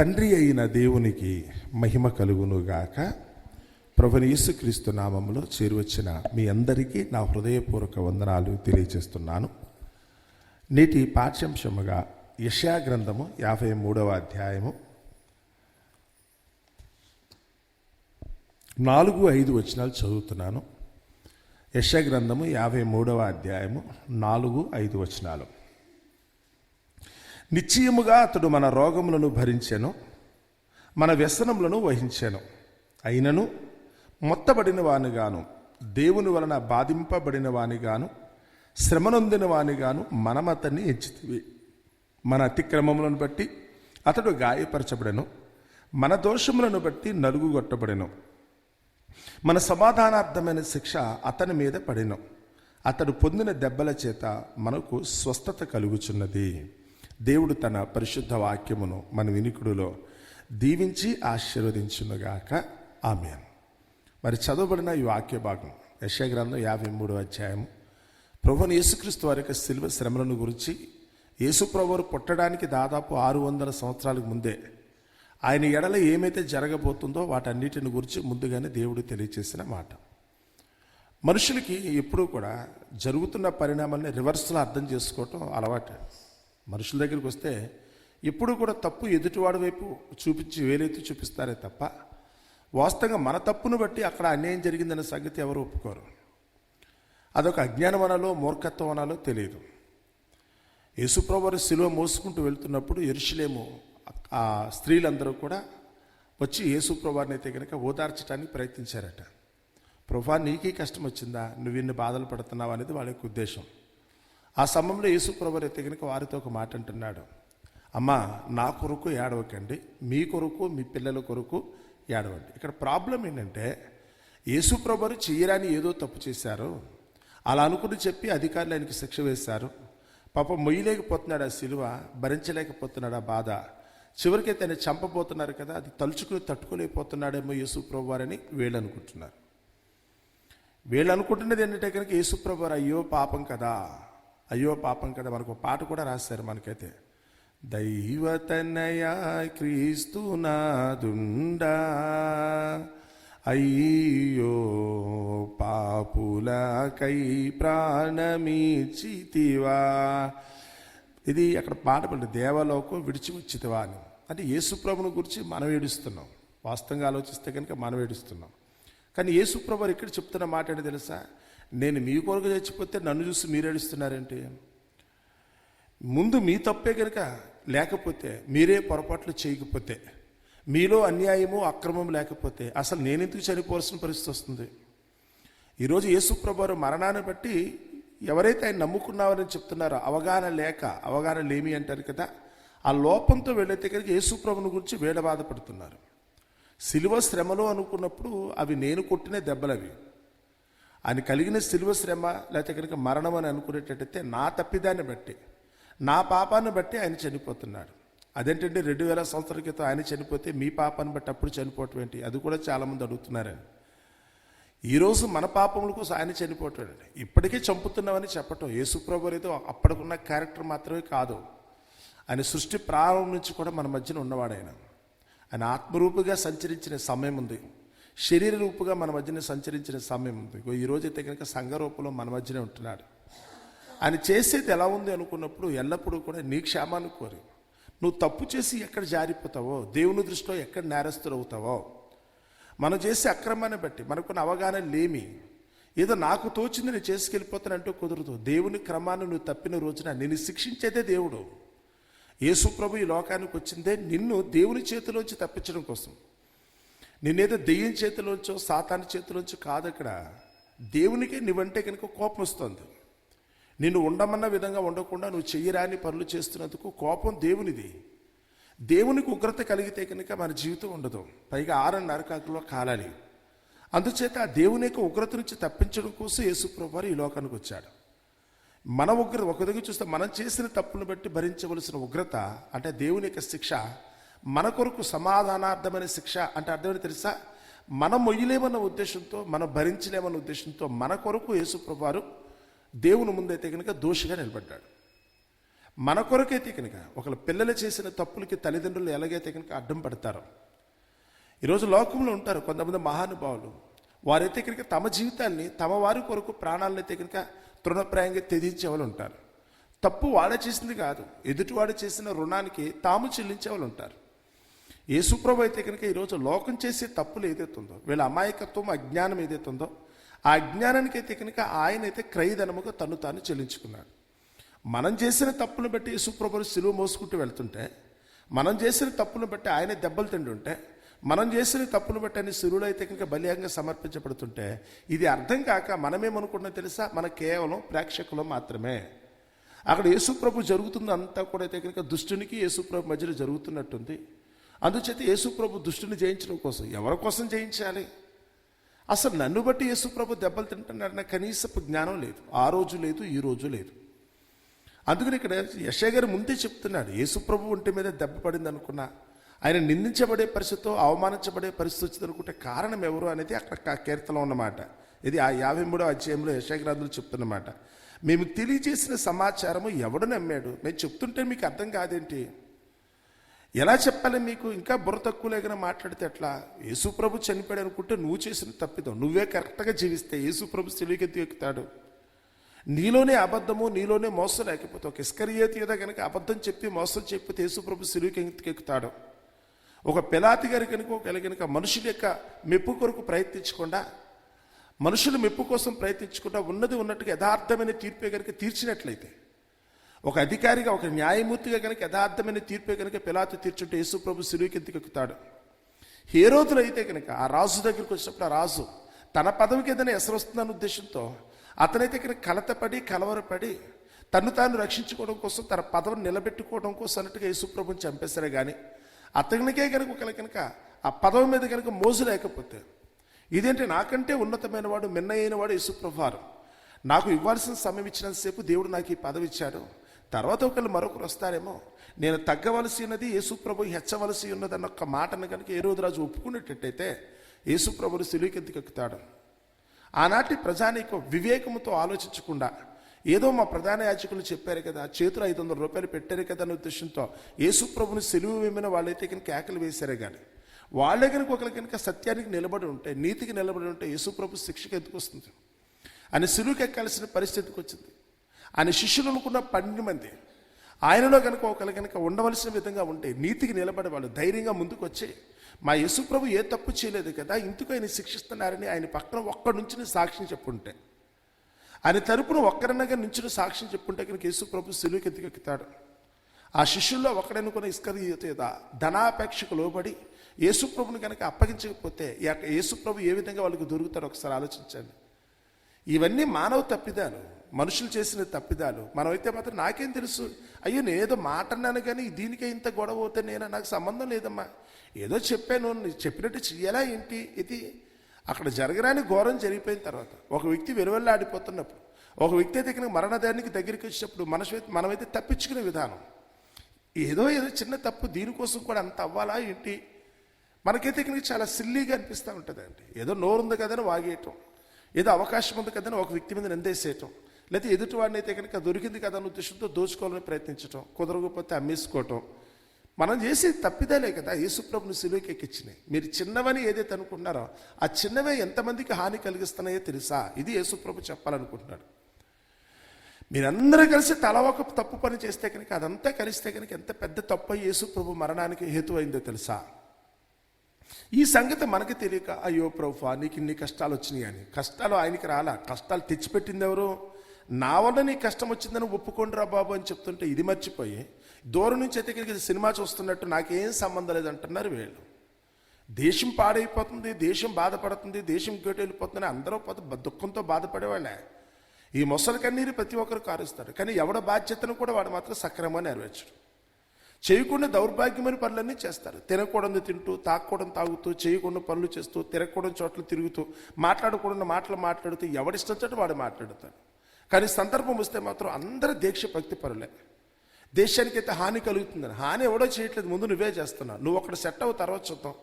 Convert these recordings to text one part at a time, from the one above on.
తండ్రి అయిన దేవునికి మహిమ కలుగునుగాక. ప్రభుని యేసుక్రీస్తు నామములో చేరువచ్చిన మీ అందరికీ నా హృదయపూర్వక వందనాలు తెలియజేస్తున్నాను. నేటి పాఠ్యాంశముగా యశా గ్రంథము యాభై మూడవ అధ్యాయము నాలుగు ఐదు వచనాలు చదువుతున్నాను. యశ గ్రంథము యాభై మూడవ అధ్యాయము నాలుగు ఐదు వచనాలు. నిశ్చయముగా అతడు మన రోగములను భరించెను మన వ్యసనములను వహించెను. అయినను మొత్తబడిన వానిగాను దేవుని వలన బాధింపబడిన వానిగాను శ్రమనొందిన వానిగాను మనం అతన్ని ఎంచితివి మన అతిక్రమములను బట్టి అతడు గాయపరచబడెను మన దోషములను బట్టి నలుగుగొట్టబడెను. మన సమాధానార్థమైన శిక్ష అతని మీద పడెను. అతడు పొందిన దెబ్బల చేత మనకు స్వస్థత కలుగుచున్నది. దేవుడు తన పరిశుద్ధ వాక్యమును మన వినికుడులో దీవించి ఆశీర్వదించునుగాక. ఆమె మరి చదవబడిన ఈ వాక్య భాగం యశగ్రంథం యాభై మూడు అధ్యాయం ప్రభుని యేసుక్రీస్తు వారి యొక్క శిల్వ శ్రమలను గురించి యేసుప్రభువు పుట్టడానికి దాదాపు ఆరు వందల సంవత్సరాలకు ముందే ఆయన ఎడల ఏమైతే జరగబోతుందో వాటన్నిటిని గురించి ముందుగానే దేవుడు తెలియచేసిన మాట. మనుషులకి ఎప్పుడూ కూడా జరుగుతున్న పరిణామాన్ని రివర్స్లో అర్థం చేసుకోవటం అలవాటు. మనుషుల దగ్గరికి వస్తే ఎప్పుడు కూడా తప్పు ఎదుటివాడి వైపు చూపించి వేలెత్తి చూపిస్తారే తప్ప వాస్తవంగా మన తప్పును బట్టి అక్కడ అన్యాయం జరిగిందనే సంగతి ఎవరు ఒప్పుకోరు. అదొక అజ్ఞానం అనాలో మూర్ఖత్వం అనాలో తెలియదు యేసుప్రభు శిలువ మోసుకుంటూ వెళ్తున్నప్పుడు ఎరుషులేము ఆ స్త్రీలందరూ కూడా వచ్చి యేసుప్రభాని అయితే కనుక ఓదార్చడానికి ప్రయత్నించారట. ప్రభా నీకే కష్టం వచ్చిందా? నువ్వు ఇన్ని బాధలు పడుతున్నావు? అనేది వాళ్ళ యొక్క ఉద్దేశం. ఆ సమయంలో యేసుప్రభు అయితే వారితో ఒక మాట అంటున్నాడు. అమ్మా నా కొరకు ఏడవకండి మీ కొరకు మీ పిల్లల కొరకు ఏడవండి. ఇక్కడ ప్రాబ్లం ఏంటంటే యేసుప్రభుని చేయరాని ఏదో తప్పు చేశారు. అలా అనుకుని చెప్పి అధికారులు ఆయనకి శిక్ష వేశారు. పాప మొయ్యలేకపోతున్నాడు ఆ సిలువ భరించలేకపోతున్నాడు ఆ బాధ. చివరికి ఆయన చంపబోతున్నారు కదా అది తలుచుకుని తట్టుకోలేకపోతున్నాడేమో యేసుప్రభు వారని వీళ్ళు అనుకుంటున్నారు. వీళ్ళు అనుకుంటున్నది ఏంటంటే కనుక యేసుప్రభు వారు అయ్యో పాపం కదా. అయ్యో పాపం కదా మనకు ఒక పాట కూడా రాశారు మనకైతే. దైవతనయ క్రీస్తు నాదుండా అయ్యో పాపులకై ప్రాణమీచితివా. ఇది అక్కడ పాట పడి దేవలోకం విడిచి వచ్చితివా అని. అంటే యేసుప్రభుని గురించి మనం ఏడుస్తున్నాం. వాస్తవంగా ఆలోచిస్తే కనుక మనం ఏడుస్తున్నాం. కానీ యేసుప్రభు ఇక్కడ చెప్తున్న మాట ఏంటి తెలుసా? నేను మీ కొరకు చచ్చిపోతే నన్ను చూసి మీరు ఏడుస్తున్నారేంటి? ముందు మీ తప్పే కనుక లేకపోతే మీరే పొరపాట్లు చేయకపోతే మీలో అన్యాయము అక్రమం లేకపోతే అసలు నేనెందుకు చనిపోవాల్సిన పరిస్థితి వస్తుంది? ఈరోజు యేసుప్రభారు మరణాన్ని బట్టి ఎవరైతే ఆయన నమ్ముకున్నారని చెప్తున్నారో అవగాహన లేక అవగాహన లేమి అంటారు కదా ఆ లోపంతో వెళ్ళైతే కనుక యేసుప్రభుని గురించి వేడ బాధపడుతున్నారు సిలువ శ్రమలో అనుకున్నప్పుడు అవి నేను కొట్టిన దెబ్బలవి. ఆయన కలిగిన సిలువ శ్రమ లేకపోతే కనుక మరణం అని అనుకునేటట్టయితే నా తప్పిదాన్ని బట్టి నా పాపాన్ని బట్టి ఆయన చనిపోతున్నాడు. అదేంటంటే రెండు వేల సంవత్సరాల క్రితం ఆయన చనిపోతే మీ పాపాన్ని బట్టి అప్పుడు చనిపోవటం ఏంటి? అది కూడా చాలామంది అడుగుతున్నారని ఈరోజు మన పాపముల కోసం ఆయన చనిపోవటం ఇప్పటికే చంపుతున్నామని చెప్పటం యేసుప్రభు ఏదో అప్పటికున్న క్యారెక్టర్ మాత్రమే కాదు. ఆయన సృష్టి ప్రారంభం నుంచి కూడా మన మధ్యన ఉన్నవాడు ఆయన ఆయన ఆత్మరూపుగా సంచరించిన సమయం ఉంది. శరీర రూపుగా మన మధ్యన సంచరించిన సమయం ఉంది. ఈరోజైతే ఈ కనుక సంఘ రూపంలో మన మధ్యనే ఉంటున్నాడు. ఆయన చేసేది ఎలా ఉంది అనుకున్నప్పుడు ఎల్లప్పుడూ కూడా నీ క్షేమాన్ని కోరి. నువ్వు తప్పు చేసి ఎక్కడ జారిపోతావో దేవుని దృష్టిలో ఎక్కడ నేరస్తులవుతావో మనం చేసే అక్రమాన్ని బట్టి మనకున్న అవగాహన లేమి. ఏదో నాకు తోచింది నేను చేసుకెళ్ళిపోతానంటూ కుదరదు. దేవుని క్రమాన్ని నువ్వు తప్పిన రోజున నిన్ను శిక్షించేదే దేవుడు. యేసు ప్రభు ఈ లోకానికి వచ్చిందే నిన్ను దేవుని చేతిలోంచి తప్పించడం కోసం. నిన్నేదో దెయ్యం చేతిలోంచో సాతాని చేతిలోంచో కాదు అక్కడ. దేవునికే నువ్వంటే కనుక కోపం వస్తుంది. నిన్ను ఉండమన్న విధంగా ఉండకుండా నువ్వు చెయ్యరాని పనులు చేస్తున్నందుకు కోపం దేవునిది. దేవునికి ఉగ్రత కలిగితే కనుక మన జీవితం ఉండదు. పైగా ఆరు నరకాకులో కాలాలి. అందుచేత ఆ దేవుని యొక్క ఉగ్రత నుంచి తప్పించడం కోసం యేసుప్రభు ఈ లోకానికి వచ్చాడు. మన ఉగ్రత ఒక దగ్గర చూస్తే మనం చేసిన తప్పును బట్టి భరించవలసిన ఉగ్రత అంటే దేవుని యొక్క శిక్ష మన కొరకు సమాధానార్థమైన శిక్ష అంటే అర్థమని తెలుసా? మనం మొయ్యలేమన్న ఉద్దేశంతో మనం భరించలేమన్న ఉద్దేశంతో మన కొరకు యేసుప్రభు వారు దేవుని ముందైతే కనుక దోషిగా నిలబడ్డాడు. మన కొరకైతే కనుక ఒకళ్ళ పిల్లలు చేసిన తప్పులకి తల్లిదండ్రులు ఎలాగైతే కనుక అడ్డం పడతారో ఈరోజు లోకంలో ఉంటారు కొంతమంది మహానుభావులు. వారైతే కనుక తమ జీవితాన్ని తమ వారి కొరకు ప్రాణాలను అయితే కనుక తృణప్రాయంగా త్యజించే వాళ్ళు ఉంటారు. తప్పు వాడే చేసింది కాదు. ఎదుటివాడు చేసిన రుణానికి తాము చెల్లించే వాళ్ళు ఉంటారు. యేసుప్రభు అయితే కనుక ఈరోజు లోకం చేసే తప్పులు ఏదైతుందో వీళ్ళ అమాయకత్వం అజ్ఞానం ఉందో ఆ అజ్ఞానానికి అయితే కనుక ఆయన అయితే క్రయధనముగా తను తాను చెల్లించుకున్నాడు. మనం చేసిన తప్పును బట్టి యేసుప్రభుని సిలువ మోసుకుంటూ వెళ్తుంటే మనం చేసిన తప్పును బట్టి ఆయన దెబ్బలు తింటుంటే మనం చేసిన తప్పును బట్టి అని సిరువులు అయితే కనుక బలియంగా సమర్పించబడుతుంటే ఇది అర్థం కాక మనమేమనుకుంటున్నా తెలుసా? మన కేవలం ప్రేక్షకులు మాత్రమే. అక్కడ యేసుప్రభు జరుగుతుంది అంతా కూడా అయితే కనుక దుష్టునికి యేసుప్రభు మధ్యలో జరుగుతున్నట్టుంది. అందుచేత యేసుప్రభు దుష్టుని జయించడం కోసం ఎవరి కోసం జయించాలి? అసలు నన్ను బట్టి యేసుప్రభు దెబ్బలు తింటున్నాడన్న కనీసపు జ్ఞానం లేదు. ఆ రోజు లేదు ఈ రోజు లేదు. అందుకని ఇక్కడ యశయ్య గారు ముందే చెప్తున్నాడు యేసుప్రభు ఒంటి మీద దెబ్బ పడింది అనుకున్నా ఆయన నిందించబడే పరిస్థితితో అవమానించబడే పరిస్థితి వచ్చింది అనుకుంటే కారణం ఎవరు అనేది అక్కడ కీర్తలో ఉన్నమాట. ఇది ఆ యాభై మూడో అధ్యాయంలో యశయ్య చెప్తున్నమాట. మేము తెలియజేసిన సమాచారము ఎవడు నమ్మాడు? మేము చెప్తుంటే మీకు అర్థం కాదేంటి? ఎలా చెప్పాలి మీకు? ఇంకా బుర్ర తక్కువ లేకుండా మాట్లాడితే ఎట్లా? యేసుప్రభు చనిపోయాడు అనుకుంటే నువ్వు చేసిన తప్పిదం. నువ్వే కరెక్ట్గా జీవిస్తే యేసుప్రభు తెలివికెత్తి ఎక్కుతాడు? నీలోనే అబద్ధము నీలోనే మోసం లేకపోతే ఒక ఇస్కరియేతి ఏదో కనుక అబద్ధం చెప్పి మోసం చెప్పితే యేసుప్రభు సిలువుకి ఎక్కుతాడు? ఒక పిలాతి గారి కనుక ఒక కనుక మనుషుల యొక్క మెప్పు కొరకు ప్రయత్నించకుండా మనుషుల మెప్పు కోసం ప్రయత్నించకుండా ఉన్నది ఉన్నట్టుగా యథార్థమైన తీర్పే కనుక తీర్చినట్లయితే ఒక అధికారిగా ఒక న్యాయమూర్తిగా కనుక యథార్థమైన తీర్పే కనుక పిలాతు తీర్చుంటే యేసుప్రభు సిలువుకి ఎక్కుతాడు? హేరోతులైతే అయితే కనుక ఆ రాజు దగ్గరికి వచ్చినప్పుడు ఆ రాజు తన పదవికి ఏదైనా ఎసరు వస్తుందన్న ఉద్దేశంతో అతనైతే కనుక కలతపడి కలవరపడి తను తాను రక్షించుకోవడం కోసం తన పదవిని నిలబెట్టుకోవడం కోసం అన్నట్టుగా యేసుప్రభుని చంపేశారే కానీ అతనికే కనుక ఒకళ్ళ కనుక ఆ పదవి మీద కనుక మోజు లేకపోతే ఇదేంటి నాకంటే ఉన్నతమైన వాడు మిన్నయైన వాడు యేసుప్రభారు నాకు ఇవ్వాల్సిన సమయం ఇచ్చినంతసేపు దేవుడు నాకు ఈ పదవి ఇచ్చాడు తర్వాత ఒకళ్ళు మరొకరు వస్తారేమో. నేను తగ్గవలసి ఉన్నది యేసుప్రభు హెచ్చవలసి ఉన్నది అన్న ఒక మాటను కనుక ఏ రోజు రాజు ఒప్పుకునేటట్టయితే యేసుప్రభుని సిలుకెత్తికెక్కుతాడు ఆనాటి ప్రజానీకం వివేకముతో ఆలోచించకుండా ఏదో మా ప్రధాన యాచకులు చెప్పారు కదా చేతులు ఐదు వందల రూపాయలు పెట్టారు కదా అనే ఉద్దేశంతో యేసుప్రభుని సెలువు వేమిన వాళ్ళైతే కనుక కేకలు వేశారే కానీ వాళ్ళే కనుక ఒకరి కనుక సత్యానికి నిలబడి ఉంటే నీతికి నిలబడి ఉంటే యేసుప్రభు శిక్షకు ఎందుకు వస్తుంది? అని సిలువుకి ఎక్కాల్సిన పరిస్థితికి వచ్చింది. ఆయన శిష్యులు అనుకున్న పన్నెండు మంది. ఆయనలో కనుక ఒకరు కనుక ఉండవలసిన విధంగా ఉంటే నీతికి నిలబడే వాళ్ళు ధైర్యంగా ముందుకు వచ్చి మా యేసుప్రభు ఏ తప్పు చేయలేదు కదా ఇందుకు ఆయన శిక్షిస్తున్నారని ఆయన పక్కన ఒక్కడి నుంచి సాక్ష్యం చెప్పుంటే. ఆయన తరపున ఒక్కరినగా నుంచి సాక్ష్యం చెప్పుంటే కనుక యేసుప్రభు సిలువుకి ఎత్తుకెక్కుతాడు ఆ శిష్యుల్లో ఒకడనుకున్న ఇస్కరియోతేద? ధనాపేక్షకు లోబడి యేసుప్రభుని కనుక అప్పగించకపోతే యేసుప్రభు ఏ విధంగా వాళ్ళకి దొరుకుతారో ఒకసారి ఆలోచించండి. ఇవన్నీ మానవ తప్పిదాలు. మనుషులు చేసిన తప్పిదాలు. మనమైతే మాత్రం నాకేం తెలుసు? అయ్యో నేను ఏదో మాట అన్నాను కానీ దీనికే ఇంత గొడవ అవుతే నేను నాకు సంబంధం లేదమ్మా. ఏదో చెప్పాను చెప్పినట్టు చెయ్యాలా ఏంటి? ఇది అక్కడ జరగరాని ఘోరం జరిగిపోయిన తర్వాత ఒక వ్యక్తి వెలువెల్లా ఆడిపోతున్నప్పుడు ఒక వ్యక్తి దగ్గర మరణదానికి దగ్గరికి వచ్చినప్పుడు మనసు మనమైతే తప్పించుకునే విధానం. ఏదో ఏదో చిన్న తప్పు దీనికోసం కూడా అంత అవ్వాలా ఏంటి? మనకైతే ఇక్కడికి చాలా సిల్లీగా అనిపిస్తూ ఉంటుందండి. ఏదో నోరుంది కదని వాగేయటం ఏదో అవకాశం ఉంది కదని ఒక వ్యక్తి మీద నిందేసేయటం. లేకపోతే ఎదుటివాడినైతే కనుక దొరికింది కదా అన్న ఉద్దేశంతో దోచుకోవాలని ప్రయత్నించటం కుదరకపోతే అమ్మేసుకోవటం. మనం చేసే తప్పిదాలే కదా యేసుప్రభుని సిలువకి ఎక్కించినాయి మీరు చిన్నవని ఏదైతే అనుకుంటున్నారో ఆ చిన్నవే ఎంతమందికి హాని కలిగిస్తున్నాయో తెలుసా? ఇది యేసుప్రభు చెప్పాలనుకుంటున్నాడు. మీరందరూ కలిసి తల ఒక తప్పు పని చేస్తే కనుక అదంతా కలిస్తే కనుక ఎంత పెద్ద తప్పు యేసుప్రభు మరణానికి హేతు అయిందో తెలుసా? ఈ సంగతి మనకి తెలియక అయ్యో ప్రభు నీకు ఇన్ని కష్టాలు వచ్చినాయి అని. కష్టాలు ఆయనకి రాలా. కష్టాలు తెచ్చిపెట్టింది ఎవరు? నా వల్ల నీ కష్టం వచ్చిందని ఒప్పుకోండిరా బాబు అని చెప్తుంటే ఇది మర్చిపోయి దూరం నుంచి అయితే సినిమా చూస్తున్నట్టు నాకేం సంబంధం లేదంటున్నారు వీళ్ళు. దేశం పాడైపోతుంది దేశం బాధపడుతుంది దేశం గేటు వెళ్ళిపోతుంది అందరూ పోతే దుఃఖంతో బాధపడేవాళ్ళే. ఈ మొసలి కన్నీరు ప్రతి ఒక్కరు కారుస్తారు. కానీ ఎవడ బాధ్యతను కూడా వాడు మాత్రం సక్రమంగా నెరవేర్చడు. చేయకుండా దౌర్భాగ్యమైన పనులన్నీ చేస్తారు. తినకూడదు తింటూ తాగకూడదు తాగుతూ చేయకుండా పనులు చేస్తూ తిరగకూడని చోట్ల తిరుగుతూ మాట్లాడకూడని మాటలు మాట్లాడుతూ ఎవడిష్టం చోట వాడు మాట్లాడతాడు. కానీ సందర్భం వస్తే మాత్రం అందరూ దీక్ష భక్తి పరులే. దేశానికి అయితే హాని కలుగుతుందని. హాని ఎవడో చేయట్లేదు. ముందు నువ్వే చేస్తున్నావు నువ్వు అక్కడ సెట్ అవ్వు తర్వాత చూద్దాం.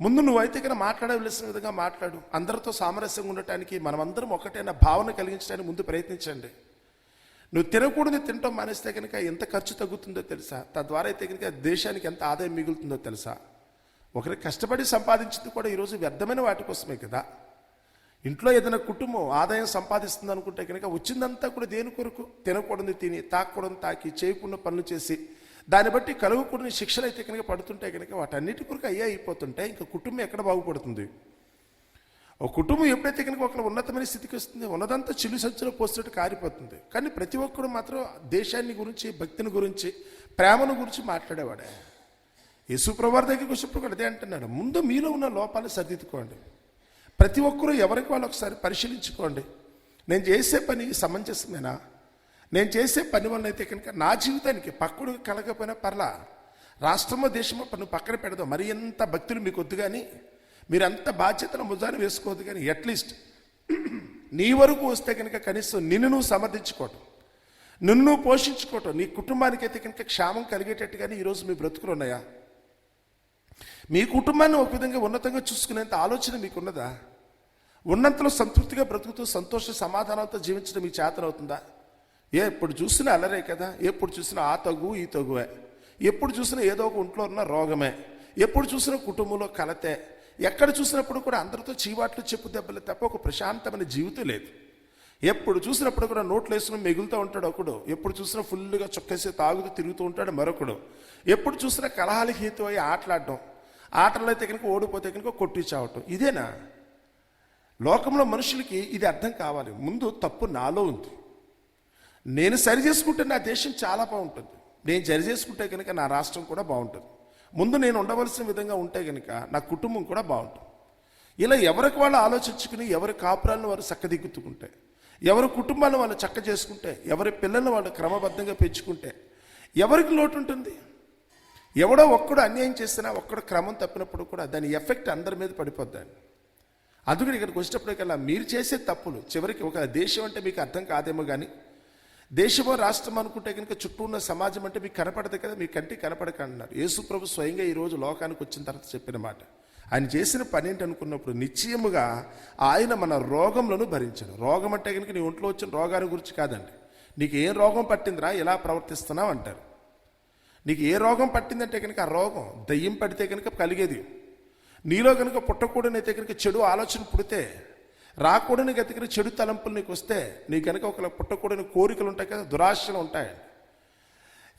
ముందు నువ్వైతే కన్నా మాట్లాడవలసిన విధంగా మాట్లాడు. అందరితో సామరస్యంగా ఉండటానికి మనమందరం ఒకటైన భావన కలిగించడానికి ముందు ప్రయత్నించండి. నువ్వు తినకూడదు తినటం మానేస్తే కనుక ఎంత ఖర్చు తగ్గుతుందో తెలుసా? తద్వారా అయితే కనుక దేశానికి ఎంత ఆదాయం మిగులుతుందో తెలుసా? ఒకరికి కష్టపడి సంపాదించింది కూడా ఈరోజు వ్యర్థమైన వాటి కోసమే కదా. ఇంట్లో ఏదైనా కుటుంబం ఆదాయం సంపాదిస్తుంది అనుకుంటే కనుక వచ్చిందంతా కూడా దేని కొరకు? తినకూడదు తిని తాకూడదు తాకి చేయకుండా పనులు చేసి దాన్ని బట్టి కలుగకూడని శిక్షలు అయితే కనుక పడుతుంటే కనుక వాటన్నిటి కొరకు అయ్యే అయిపోతుంటాయి. ఇంకా కుటుంబం ఎక్కడ బాగుపడుతుంది? ఒక కుటుంబం ఎప్పుడైతే కనుక ఒక ఉన్నతమైన స్థితికి వస్తుంది ఉన్నదంతా చిల్లు సంచులో పోస్తున్నట్టు కారిపోతుంది. కానీ ప్రతి ఒక్కరు మాత్రం దేశాన్ని గురించి భక్తిని గురించి ప్రేమను గురించి మాట్లాడేవాడే. యేసుప్రభువారి దగ్గరికి వచ్చినప్పుడు కూడా అదే అంటున్నాడు. ముందు మీలో ఉన్న లోపాలు సరిదిద్దుకోండి. ప్రతి ఒక్కరూ ఎవరికి వాళ్ళు ఒకసారి పరిశీలించుకోండి. నేను చేసే పని సమంజసమేనా? నేను చేసే పని వలన అయితే కనుక నా జీవితానికి పక్కడు కలగకపోయినా పర్లా. రాష్ట్రమో దేశమో పన్ను పక్కన పెడదాం మరి ఎంత భక్తులు మీకు వద్దు కానీ మీరంత బాధ్యతను ముజాను వేసుకోవద్దు కానీ అట్లీస్ట్ నీ వరకు వస్తే కనుక కనీసం నిన్ను నువ్వు సమర్థించుకోవటం నిన్ను పోషించుకోవటం నీ కుటుంబానికి అయితే కనుక క్షేమం కలిగేటట్టుగానే ఈరోజు మీ బ్రతుకులు ఉన్నాయా? మీ కుటుంబాన్ని ఒక విధంగా ఉన్నతంగా చూసుకునేంత ఆలోచన మీకున్నదా? ఉన్నంతలో సంతృప్తిగా బ్రతుకుతూ సంతోష సమాధానంతో జీవించడం మీ చేతనవుతుందా ఏ ఇప్పుడు చూసినా అలరే కదా? ఎప్పుడు చూసినా ఆ తగు ఈ తగువే. ఎప్పుడు చూసినా ఏదో ఒక ఒంట్లో ఉన్న రోగమే. ఎప్పుడు చూసినా కుటుంబంలో కలతే. ఎక్కడ చూసినప్పుడు కూడా అందరితో చీవాట్లు చెప్పు దెబ్బలు తప్ప ఒక ప్రశాంతమైన జీవితం లేదు. ఎప్పుడు చూసినప్పుడు కూడా నోట్లు వేసుకుని మిగులుతూ ఉంటాడు ఒకడు. ఎప్పుడు చూసినా ఫుల్గా చొక్కేసి తాగుతూ తిరుగుతూ ఉంటాడు మరొకడు. ఎప్పుడు చూసినా కలహాలకి హేతు అయ్యి ఆటలాడడం. ఆటలు అయితే కనుక ఓడిపోతే కనుక కొట్టి చావటం. ఇదేనా? లోకంలో మనుషులకి ఇది అర్థం కావాలి. ముందు తప్పు నాలో ఉంది. నేను సరి చేసుకుంటే నా దేశం చాలా బాగుంటుంది. నేను సరి చేసుకుంటే కనుక నా రాష్ట్రం కూడా బాగుంటుంది. ముందు నేను ఉండవలసిన విధంగా ఉంటే కనుక నా కుటుంబం కూడా బాగుంటుంది. ఇలా ఎవరికి వాళ్ళు ఆలోచించుకుని ఎవరి కాపురాలను వారు చక్కదిక్కుతుంటాయి ఎవరి కుటుంబాన్ని వాళ్ళు చక్క చేసుకుంటే ఎవరి పిల్లలను వాళ్ళు క్రమబద్ధంగా పెంచుకుంటే ఎవరికి లోటు ఉంటుంది? ఎవడో ఒక్కడు అన్యాయం చేసినా ఒక్కడు క్రమం తప్పినప్పుడు కూడా దాని ఎఫెక్ట్ అందరి మీద పడిపోద్దండి అందుకని ఇక్కడికి వచ్చేటప్పటికల్లా మీరు చేసే తప్పులు చివరికి ఒక దేశం అంటే మీకు అర్థం కాదేమో కానీ దేశమో రాష్ట్రం అనుకుంటే కనుక చుట్టూ ఉన్న సమాజం అంటే మీకు కనపడదు కదా మీ కంటికి కనపడక అన్నారు. యేసు ప్రభు స్వయంగా ఈ రోజు లోకానికి వచ్చిన తర్వాత చెప్పిన మాట. ఆయన చేసిన పని ఏంటి అనుకున్నప్పుడు నిశ్చయముగా ఆయన మన రోగములను భరించను. రోగం అంటే కనుక నీ ఒంట్లో వచ్చిన రోగాన్ని గురించి కాదండి. నీకు ఏం రోగం పట్టిందిరా? ఎలా ప్రవర్తిస్తున్నావు? అంటారు. నీకు ఏ రోగం పట్టిందంటే కనుక ఆ రోగం దయ్యం పడితే కనుక కలిగేది. నీలో కనుక పుట్టకూడనైతే కనుక చెడు ఆలోచన పుడితే రాకూడని గతికిన చెడు తలంపులు నీకు వస్తే నీ కనుక ఒక పుట్టకూడని కోరికలు ఉంటాయి కదా దురాశలు ఉంటాయి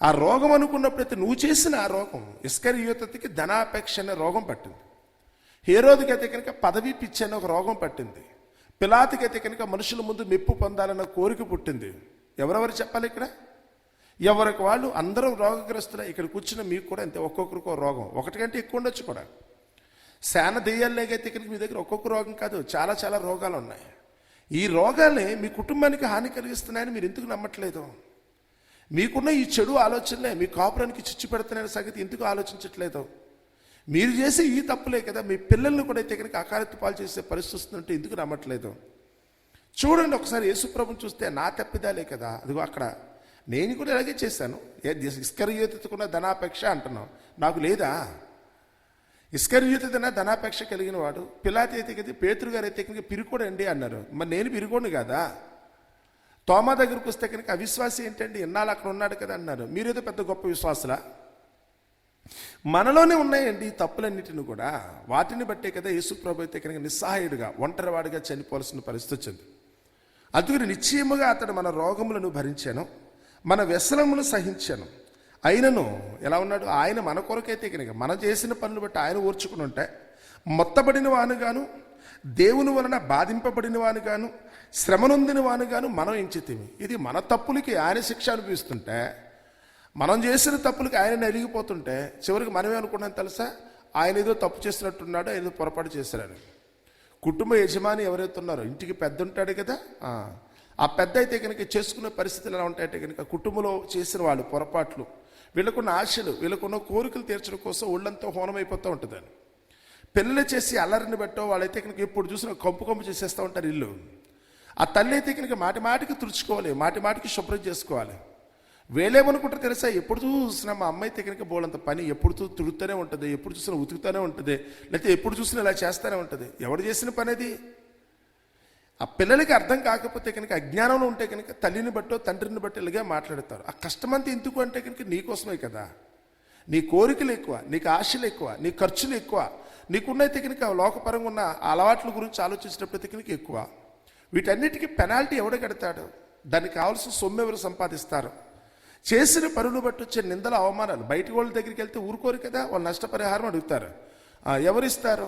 ఆ రోగం అనుకున్నప్పుడైతే నువ్వు చేసిన ఆ రోగం ఇస్కరి యువతకి ధనాపేక్ష అనే రోగం పట్టింది. హేరోదికైతే అయితే కనుక పదవి పిచ్చి అనే ఒక రోగం పట్టింది. పిలాతికైతే కనుక మనుషుల ముందు మెప్పు పొందాలన్న కోరిక పుట్టింది. ఎవరెవరు చెప్పాలి ఇక్కడ? ఎవరికి వాళ్ళు? అందరూ రోగగ్రస్తులే. ఇక్కడ కూర్చున్న మీకు కూడా అంతే. ఒక్కొక్కరికి ఒక రోగం. ఒకటి కంటే ఎక్కువ ఉండొచ్చు కూడా. శాన దెయ్యాలనేకైతే కనుక మీ దగ్గర ఒక్కొక్క రోగం కాదు. చాలా చాలా రోగాలు ఉన్నాయి. ఈ రోగాలే మీ కుటుంబానికి హాని కలిగిస్తున్నాయని మీరు ఎందుకు నమ్మట్లేదు? మీకున్న ఈ చెడు ఆలోచనలే. మీ కాపురానికి చిచ్చు పెడుతున్నాయని సంగతి ఎందుకు ఆలోచించట్లేదు? మీరు చేసే ఈ తప్పులే కదా మీ పిల్లల్ని కూడా అయితే కనుక అకాలత్తు పాలు చేసే పరిస్థితి వస్తుందంటే ఎందుకు నమ్మట్లేదు? చూడండి ఒకసారి యేసుప్రభుని చూస్తే నా తప్పిదాలే కదా అదిగో అక్కడ. నేను కూడా ఇలాగే చేశాను. ఇస్కరయోతికున్న ధనాపేక్ష అంటున్నాం నాకు లేదా? ఇస్కర్యూతన ధనాపేక్ష కలిగిన వాడు పిలాతి అయితే కదా పేతురు గారు అయితే కనుక పిరుకోడండి అన్నారు. మరి నేను పిరుకోను కదా? తోమా దగ్గరకు వస్తే కనుక అవిశ్వాసం ఏంటండి? ఎన్నాళ్ళు అక్కడ ఉన్నాడు కదా అన్నారు. మీరేదో పెద్ద గొప్ప విశ్వాసులా? మనలోనే ఉన్నాయండి ఈ తప్పులన్నిటిని కూడా. వాటిని బట్టే కదా యేసుప్రభు అయితే కనుక నిస్సహాయుడుగా ఒంటరివాడిగా చనిపోవాల్సిన పరిస్థితి వచ్చింది. అందుకని నిశ్చయముగా అతడు మన రోగములను భరించాను మన వ్యసనమును సహించాను. అయినను ఎలా ఉన్నాడు? ఆయన మన కొరకైతే కనుక మనం చేసిన పనులు బట్టి ఆయన ఓర్చుకుని ఉంటే మొత్తబడిన వానుగాను దేవుని వలన బాధింపబడిన వానుగాను శ్రమనొందిన వానుగాను మనం ఎంచితేమి. ఇది మన తప్పులకి ఆయన శిక్ష అనిపిస్తుంటే మనం చేసిన తప్పులకి ఆయన నలిగిపోతుంటే చివరికి మనమే అనుకున్నాం తెలుసా? ఆయన ఏదో తప్పు చేసినట్టున్నాడు ఆయన ఏదో పొరపాటు చేశారని. కుటుంబ యజమాని ఎవరైతే ఉన్నారో ఇంటికి పెద్ద ఉంటాడు కదా? ఆ, ఆ పెద్ద అయితే కనుక చేసుకునే పరిస్థితులు ఎలా ఉంటాయంటే కనుక కుటుంబంలో చేసిన వాళ్ళు పొరపాట్లు వీళ్ళకున్న ఆశలు వీళ్ళకున్న కోరికలు తీర్చడం కోసం ఒళ్ళంతా హోనమైపోతూ ఉంటుందని. పిల్లలు చేసి అల్లరిని బట్టో వాళ్ళైతే కనుక ఎప్పుడు చూసినా కంపు కంపు చేసేస్తూ ఉంటారు ఇల్లు. ఆ తల్లి అయితే కనుక మాటి మాటికి తుడుచుకోవాలి మాటి మాటికి శుభ్రం చేసుకోవాలి. వేలేమనుకుంటారు తెలుసా? ఎప్పుడు చూసినా మా అమ్మాయి అయితే బోలంత పని ఎప్పుడు చూ- తుడుతూనే ఉంటుంది ఎప్పుడు చూసినా ఉతుకుతూనే ఉంటుంది లేకపోతే ఎప్పుడు చూసినా ఇలా చేస్తూనే ఉంటుంది. ఎవడు చేసిన పని అది ఆ పిల్లలకి అర్థం కాకపోతే కనుక అజ్ఞానంలో ఉంటే కనుక తల్లిని బట్టో తండ్రిని బట్టో ఇలాగే మాట్లాడతారు. ఆ కష్టమంతా ఎందుకు అంటే కనుక నీకోసమే కదా. నీ కోరికలు ఎక్కువ నీకు ఆశలు ఎక్కువ నీ ఖర్చులు ఎక్కువ. నీకున్నైతే కనుక లోకపరంగా ఉన్న అలవాట్ల గురించి ఆలోచించినప్పుడైతే కనుక ఎక్కువ. వీటన్నిటికీ పెనాల్టీ ఎవడ కడతాడు? దానికి కావాల్సిన సొమ్ము ఎవరు సంపాదిస్తారు? చేసిన పనులు బట్టి వచ్చే నిందల అవమానాలు బయట వాళ్ళ దగ్గరికి వెళ్తే ఊరుకోరు కదా వాళ్ళు నష్టపరిహారం అడుగుతారు. ఎవరిస్తారు?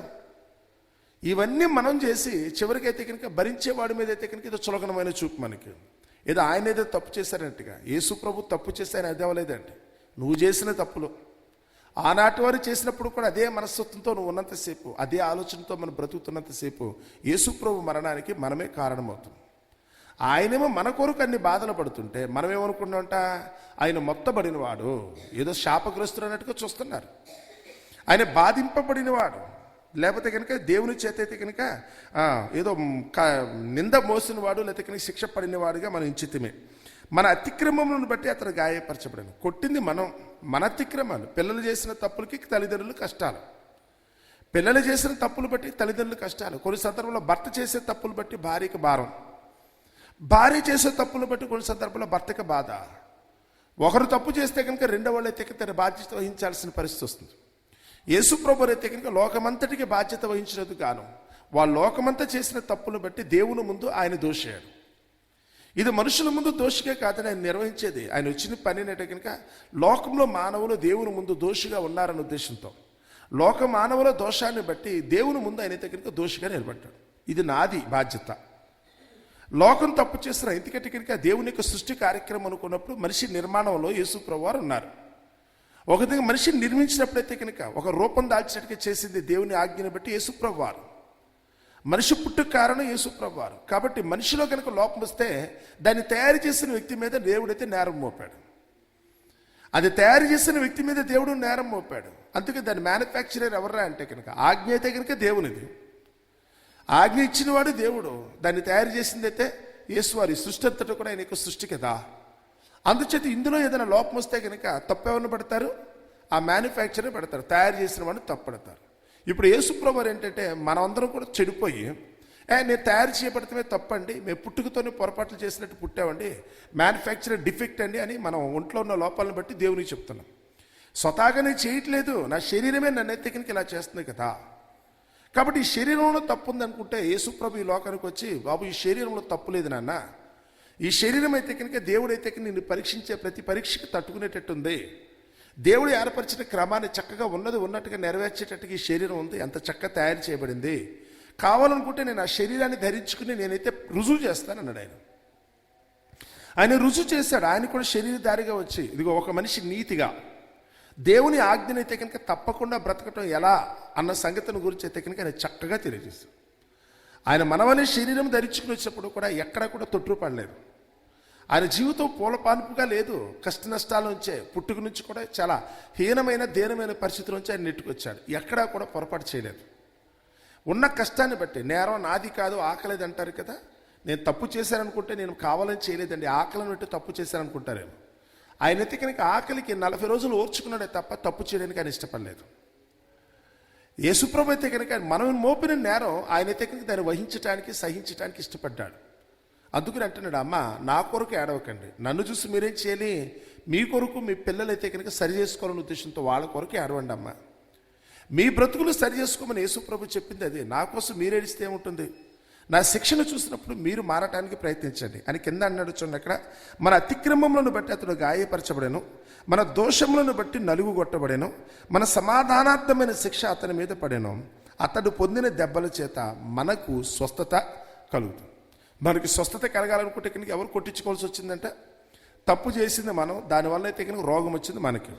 ఇవన్నీ మనం చేసి చివరికైతే కనుక భరించేవాడి మీద అయితే కనుక ఇది చులకనమైన చూపు మనకి. ఏదో ఆయన ఏదో తప్పు చేశారంటగా. యేసు ప్రభు తప్పు చేస్తే ఆయన అదే అవ్వలేదండి. నువ్వు చేసిన తప్పులు. ఆనాటి వారు చేసినప్పుడు కూడా అదే మనస్తత్వంతో నువ్వు ఉన్నంతసేపు అదే ఆలోచనతో మనం బ్రతుకుతున్నంతసేపు యేసు ప్రభు మరణానికి మనమే కారణమవుతుంది ఆయనేమో మన కొరకు అన్ని బాధలు పడుతుంటే మనం ఏమనుకుంటామంట ఆయన మొత్తబడినవాడు. ఏదో శాపగ్రస్తుడు అన్నట్టుగా చూస్తున్నారు. ఆయన బాధింపబడినవాడు. లేకపోతే కనుక దేవుని చేత అయితే కనుక ఏదో క- నింద మోసినవాడు లేకపోతే కనుక శిక్ష పడినవాడుగా మనం ఇంచితమే. మన అతిక్రమములను బట్టి అతను గాయపరచబడను. కొట్టింది మనం. మన అతిక్రమాలు. పిల్లలు చేసిన తప్పులకి తల్లిదండ్రులు కష్టాలు. పిల్లలు చేసిన తప్పులు బట్టి తల్లిదండ్రులు కష్టాలు. కొన్ని సందర్భంలో భర్త చేసే తప్పులు బట్టి భార్యకి భారం. భార్య చేసే తప్పులు బట్టి కొన్ని సందర్భంలో భర్తకి బాధ. ఒకరు తప్పు చేస్తే కనుక రెండో వాళ్ళు అయితే కనుక తన బాధ్యత వహించాల్సిన పరిస్థితి వస్తుంది. యేసుప్రభు అయితే కనుక లోకమంతటికి బాధ్యత వహించినందుకు గాను వాళ్ళ లోకమంతా చేసిన తప్పులు బట్టి దేవుని ముందు ఆయన దోషాడు. ఇది మనుషుల ముందు దోషిగా కాదని ఆయన నిర్వహించేది. ఆయన వచ్చిన పని అంటే కనుక లోకంలో మానవులు దేవుని ముందు దోషిగా ఉన్నారన్న ఉద్దేశంతో. లోక మానవుల దోషాన్ని బట్టి దేవుని ముందు ఆయన అయితే కనుక దోషిగా నిలబడ్డాడు. ఇది నాది బాధ్యత. లోకం తప్పు చేసిన ఎందుకంటే కనుక దేవుని యొక్క సృష్టి కార్యక్రమం అనుకున్నప్పుడు మనిషి నిర్మాణంలో యేసు ప్రభువారు ఉన్నారు. ఒక విధంగా మనిషిని నిర్మించినప్పుడైతే కనుక ఒక రూపం దాల్చినట్టుగా చేసింది దేవుని ఆజ్ఞను బట్టి యేసుప్రభు వారు. మనిషి పుట్టుకు కారణం యేసుప్రభు వారు. కాబట్టి మనిషిలో కనుక లోపం వస్తే దాన్ని తయారు చేసిన వ్యక్తి మీద దేవుడైతే నేరం మోపాడు. అది తయారు చేసిన వ్యక్తి మీద దేవుడు నేరం మోపాడు. అందుకే దాని మ్యానుఫ్యాక్చరర్ ఎవర్రా అంటే కనుక ఆజ్ఞ అయితే కనుక దేవునిది. ఆజ్ఞ ఇచ్చినవాడు దేవుడు. దాన్ని తయారు చేసింది అయితే యేసువారి సృష్టి అంతటా కూడా ఆయన యొక్క సృష్టి కదా. అందుచేత ఇందులో ఏదైనా లోపం వస్తే కనుక తప్పెవరిని పడతారు? ఆ మ్యానుఫ్యాక్చరే పెడతారు. తయారు చేసిన వాడిని తప్పుడతారు ఇప్పుడు యేసుప్రభు ఏంటంటే మనమందరం కూడా చెడిపోయి ఏ నేను తయారు చేయబడతమే తప్పండి. మేము పుట్టుకతోనే పొరపాట్లు చేసినట్టు పుట్టామండి. మ్యానుఫ్యాక్చరర్ డిఫెక్ట్ అండి అని మనం ఒంట్లో ఉన్న లోపాలను బట్టి దేవునికి చెప్తున్నాం. స్వతహాగానే చేయట్లేదు. నా శరీరమే నన్ను ఎత్తికనికి ఇలా చేస్తుంది కదా. కాబట్టి ఈ శరీరంలో తప్పు ఉంది అనుకుంటే యేసుప్రభు ఈ లోకానికి వచ్చి బాబు ఈ శరీరంలో తప్పు లేదు నాన్న. ఈ శరీరం అయితే కనుక దేవుడైతే నిన్ను పరీక్షించే ప్రతి పరీక్షకి తట్టుకునేటట్టుంది. దేవుడు ఏర్పరిచిన క్రమాన్ని చక్కగా ఉన్నది ఉన్నట్టుగా నెరవేర్చేటట్టుగా ఈ శరీరం ఉంది. అంత చక్కగా తయారు చేయబడింది. కావాలనుకుంటే నేను ఆ శరీరాన్ని ధరించుకుని నేనైతే రుజువు చేస్తాను అన్నాడు ఆయన. ఆయన రుజువు చేశాడు. ఆయన కూడా శరీరధారిగా వచ్చి ఇదిగో ఒక మనిషి నీతిగా దేవుని ఆజ్ఞనైతే కనుక తప్పకుండా బ్రతకటం ఎలా అన్న సంగతిని గురించి అయితే కనుక ఆయన చక్కగా తెలియజేశారు ఆయన మనమని శరీరం ధరించుకుని వచ్చినప్పుడు కూడా ఎక్కడ కూడా తొట్టుపడలేదు ఆయన జీవితం పూలపానుపుగా లేదు కష్ట నష్టాల నుంచే పుట్టుక నుంచి కూడా చాలా హీనమైన దీనమైన పరిస్థితి నుంచి ఆయన నెట్టుకొచ్చాడు. ఎక్కడా కూడా పొరపాటు చేయలేదు. ఉన్న కష్టాన్ని బట్టి నేరం నాది కాదు ఆకలేదు అంటారు కదా? నేను తప్పు చేశాననుకుంటే నేను కావాలని చేయలేదండి ఆకలిని బట్టి తప్పు చేశాననుకుంటారేమో. ఆయన అయితే కనుక ఆకలికి నలభై రోజులు ఓర్చుకున్నాడే తప్ప తప్పు చేయడానికి ఆయన ఇష్టపడలేదు. యేసుప్రభు అయితే కనుక మనం మోపిన నేరం ఆయన అయితే కనుక దాన్ని వహించడానికి సహించడానికి ఇష్టపడ్డాడు. అందుకని అంటున్నాడు అమ్మ నా కొరకు ఏడవకండి. నన్ను చూసి మీరేం చేయాలి? మీ కొరకు మీ పిల్లలైతే కనుక సరి చేసుకోవాలని ఉద్దేశంతో వాళ్ళ కొరకు ఏడవండి అమ్మ. మీ బ్రతుకులు సరి చేసుకోమని యేసుప్రభు చెప్పింది అది. నా కోసం మీరు ఏడిస్తే ఏముంటుంది? నా శిక్షను చూసినప్పుడు మీరు మారటానికి ప్రయత్నించండి. అని కింద అన్నాడు చూడండి అక్కడ మన అతిక్రమములను బట్టి అతడు గాయపరచబడెను. మన దోషములను బట్టి నలుగు కొట్టబడెను. మన సమాధానార్థమైన శిక్ష అతని మీద పడెను. అతడు పొందిన దెబ్బల చేత మనకు స్వస్థత కలుగుతుంది. మనకి స్వస్థత కలగాలనుకుంటే కనుక ఎవరు కొట్టించుకోవాల్సి వచ్చిందంటే? తప్పు చేసింది మనం దానివల్ల అయితే కనుక రోగం వచ్చింది మనకి.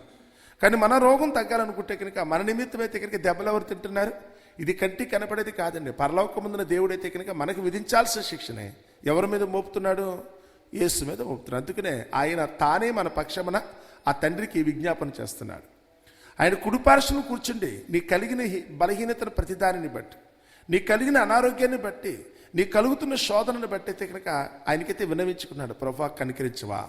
కానీ మన రోగం తగ్గాలనుకుంటే కనుక మన నిమిత్తం అయితే కనుక దెబ్బలు ఎవరు తింటున్నారు? ఇది కంటికి కనపడేది కాదండి. పరలోకముందున దేవుడైతే కనుక మనకు విధించాల్సిన శిక్షనే. ఎవరి మీద మోపుతున్నాడు? యేసు మీద మోపుతున్నాడు. అందుకనే ఆయన తానే మన పక్షమున ఆ తండ్రికి విజ్ఞాపన చేస్తున్నాడు. ఆయన కుడిపార్శ్వను కూర్చుండి నీ కలిగిన బలహీనతను ప్రతిదానిని బట్టి నీ కలిగిన అనారోగ్యాన్ని బట్టి నీ కలుగుతున్న శోధనను బట్టి అయితే కనుక ఆయనకైతే వినవించుకున్నాడు ప్రభా కనికరించవా?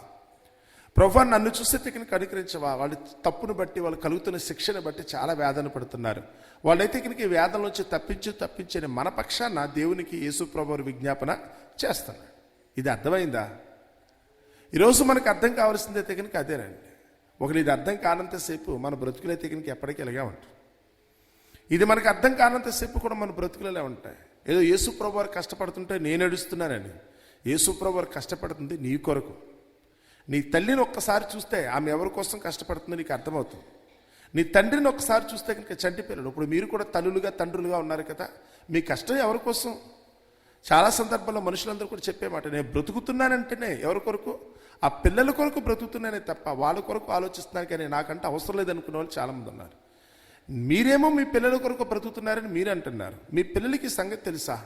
ప్రభు నన్ను చూస్తే కనుక అనుకరించవా వాళ్ళ తప్పును బట్టి వాళ్ళు కలుగుతున్న శిక్షను బట్టి చాలా వేదన పడుతున్నారు. వాళ్ళైతే కనుక వేదన నుంచి తప్పించి తప్పించని మన పక్షాన దేవునికి యేసు ప్రభు విజ్ఞాపన చేస్తున్నాడు ఇది అర్థమైందా? ఈరోజు మనకు అర్థం కావాల్సిందే కనుక అదేనండి ఒకరు ఇది అర్థం కానంతసేపు మన బ్రతుకులే కనుక ఎప్పటికీ ఇలాగే ఉంటుంది ఇది మనకు అర్థం కానంతసేపు కూడా మన బ్రతుకులనే ఉంటాయి. ఏదో యేసు ప్రభు కష్టపడుతుంటే నేను ఏడుస్తున్నానని. యేసు ప్రభు కష్టపడుతుంది నీ కొరకు. నీ తల్లిని ఒక్కసారి చూస్తే ఆమె ఎవరి కోసం కష్టపడుతుందో నీకు అర్థమవుతుంది. నీ తండ్రిని ఒక్కసారి చూస్తే కనుక చంటి పిల్లలు ఇప్పుడు మీరు కూడా తల్లులుగా తండ్రులుగా ఉన్నారు కదా మీ కష్టం ఎవరి కోసం? చాలా సందర్భాల్లో మనుషులందరూ కూడా చెప్పే మాట నేను బ్రతుకుతున్నానంటేనే ఎవరి కొరకు? ఆ పిల్లల కొరకు బ్రతుకుతున్నానే తప్ప వాళ్ళ కొరకు ఆలోచిస్తున్నాను కానీ నాకంటే అవసరం లేదనుకునే వాళ్ళు చాలామంది ఉన్నారు. మీరేమో మీ పిల్లల కొరకు బ్రతుకుతున్నారని మీరు అంటున్నారు. మీ పిల్లలకి సంగతి తెలుసా?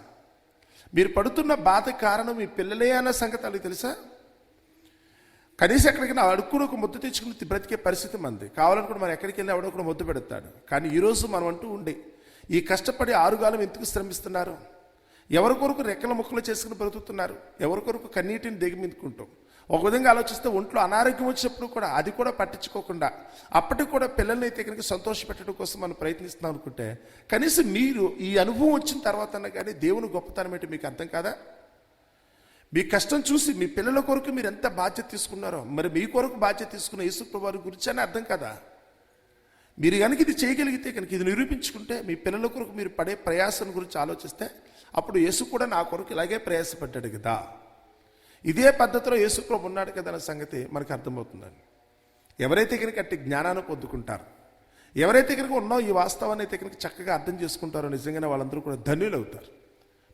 మీరు పడుతున్న బాధ కారణం మీ పిల్లలే అన్న సంగతి వాళ్ళకి తెలుసా? కనీసం ఎక్కడికైనా అడుక్కుని ఒక ముద్దు తెచ్చుకుని బ్రతికే పరిస్థితి మంది కావాలనుకుంటే మనం ఎక్కడికి వెళ్ళి ఎవడో ముద్దు పెడతాడు. కానీ ఈరోజు మనం అంటూ ఉండే ఈ కష్టపడి ఆరుగాలం ఎందుకు శ్రమిస్తున్నారు? ఎవరి కొరకు రెక్కల ముక్కలు చేసుకుని బ్రతుకుతున్నారు? ఎవరి కొరకు కన్నీటిని దిగమిందుకుంటాం? ఒక విధంగా ఆలోచిస్తే ఒంట్లో అనారోగ్యం వచ్చినప్పుడు కూడా అది కూడా పట్టించుకోకుండా అప్పటికి కూడా పిల్లల్ని అయితే కనుక సంతోష పెట్టడం కోసం మనం ప్రయత్నిస్తున్నాం అనుకుంటే కనీసం మీరు ఈ అనుభవం వచ్చిన తర్వాత కానీ దేవుని గొప్పతనం ఏంటి మీకు అర్థం కాదా? మీ కష్టం చూసి మీ పిల్లల కొరకు మీరు ఎంత బాధ్యత తీసుకున్నారో మరి మీ కొరకు బాధ్యత తీసుకున్న యేసుప్రభు వారి గురించి అని అర్థం కదా? మీరు కనుక ఇది చేయగలిగితే కనుక ఇది నిరూపించుకుంటే మీ పిల్లల కొరకు మీరు పడే ప్రయాసం గురించి ఆలోచిస్తే అప్పుడు యేసు కూడా నా కొరకు ఇలాగే ప్రయాసపడ్డాడు కదా. ఇదే పద్ధతిలో యేసుప్రభు ఉన్నాడు కదా అన్న సంగతి మనకు అర్థమవుతుందండి. ఎవరైతే కనుక అట్టి జ్ఞానాన్ని పొందుకుంటారు ఎవరైతే కనుక ఉన్నో ఈ వాస్తవాన్ని అయితే కనుక చక్కగా అర్థం చేసుకుంటారో నిజంగానే వాళ్ళందరూ కూడా ధన్యులు అవుతారు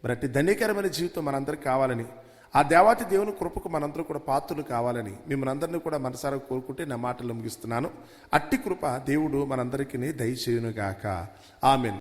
మరి అట్టి ధన్యకరమైన జీవితం మనందరికి కావాలని ఆ దేవాతి దేవుని కృపకు మనందరూ కూడా పాత్రలు కావాలని మిమ్మల్ని అందరినీ కూడా మనసారా కోరుకుంటే నా మాటలు ముగిస్తున్నాను. అట్టి కృప దేవుడు మనందరికీ దయచేయునుగాక. ఆమెన్.